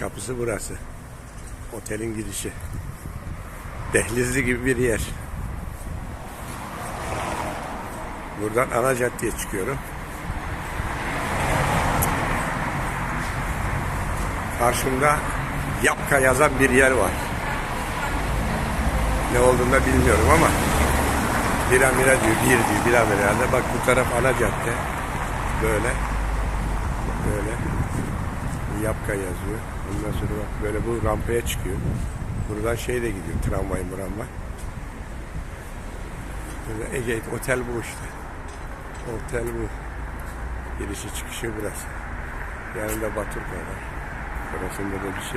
kapısı burası. Otelin girişi. Dehlizli gibi bir yer. Buradan ana caddeye çıkıyorum. Karşımda Yapka yazan bir yer var. Ne olduğunu da bilmiyorum ama bira mira diyor, bir diyor, bira mira herhalde. Bak bu taraf ana cadde. Böyle. Böyle. Yapka yazıyor. Ondan sonra bak böyle bu rampaya çıkıyor. Buradan şey de gidiyor, tramvay muramvay. Böyle Ege otel bu işte. Otel bu. Girişi çıkışı burası. Yanında Baturka var. Burasında da bir şey